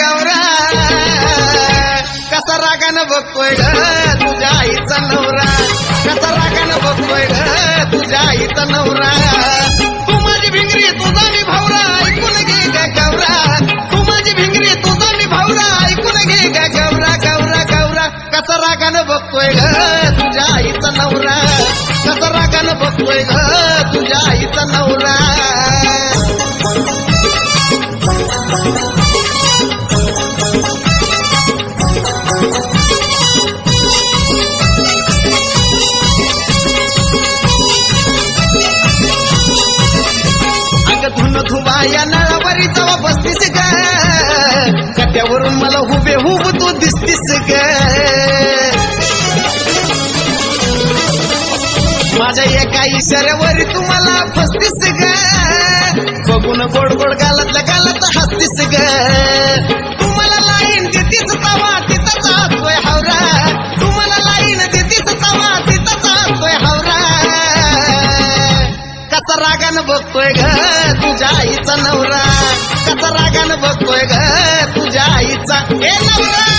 गौरा कसा रागानं बघतोय ग तुझ्या आईचा नवरा? कसा रागानं बघतोय ग तुझ्या आईचा नवरा? तू माझी भिंगरी तुझा मी भावरा ऐकून घे ग गौरा. तू माझी भिंगरी तुझा मी भावरा ऐकून घे ग गौरा गौरा गौरा. कसा रागानं बघतोय ग तुझ्या आईचा नवरा? कसा रागानं बघतोय ग तुझ्या आईचा नवरा? अंग या नळावरी जवा बसतीस ग कट्यावरून मला हुबे हुब तू दिसतीस ग. माझ्या एका इशाऱ्यावरी तू मला फसतीस ग. बघून गोड गोड गालत गालत हसतीस ग. बघतोय ग तुझ्या आईचा नवरा. कसा रागानं बघतोय ग तुझ्या आईचा. ए नवरा!